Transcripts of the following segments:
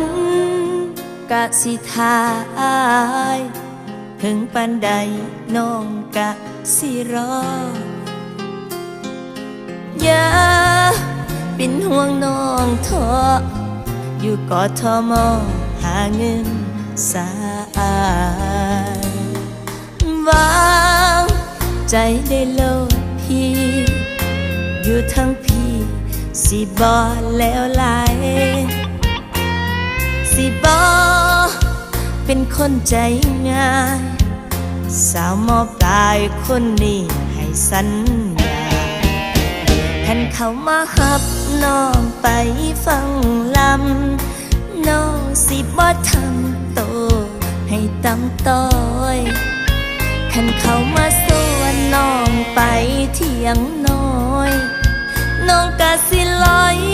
นกะสิทายถึงปันใดน้องกะสิรออย่าเป็นห่วงน้องเถออยู่กอทอมอหาเงินสาวางใจได้โลดพี่ อยู่ทั้งพี่สิบอแล้วไหล สิบอเป็นคนใจง่าย สาวมอบกายคนนี้ให้สัญญาคันเขามาหับน้องไปฟังลำน้องสิบ่ทำโตให้ตำต้อยคันเขามาสวนน้องไปเที่ยงน้อย น้องกะสิลอย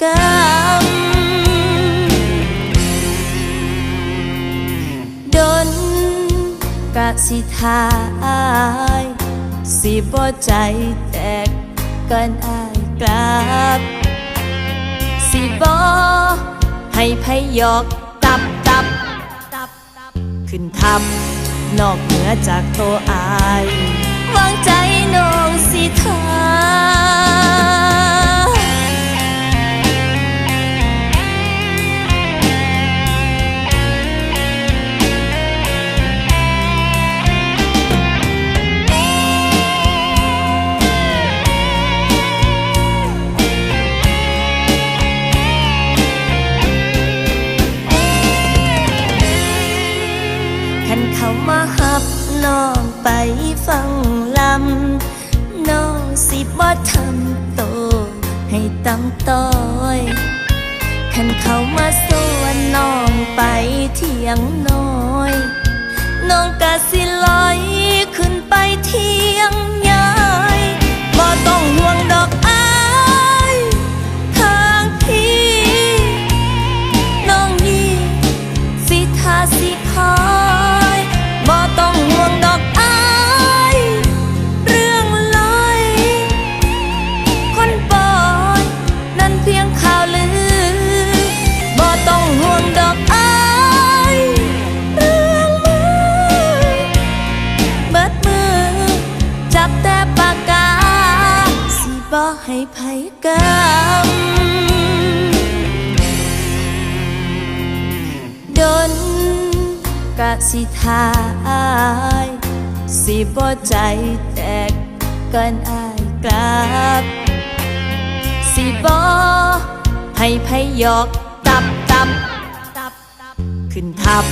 ไผกำดนกะสิทายสิบ่ใจแตกกันอายกลับ สิบ่ให้ไผหยอกตับตับตับตับ ขึ้นทับ นอกเหนือจากตัวอาย ฟังลำน้องสิบ่ทำโต ให้ตำต้อยขันเขามาสวนน้องไปเที่ยงน้อย น้องกะสิลอย บ่ให้ไผกำดนกะสิทายสิบ่ใจแตกกันอายกลับ สิบ่ให้ไผหยอกตับตับตับตับขึ้นทับ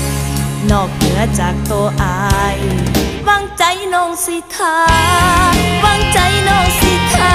นอกเหนือจากตัวอาย วางใจน้องสิทาวางใจน้องสิทา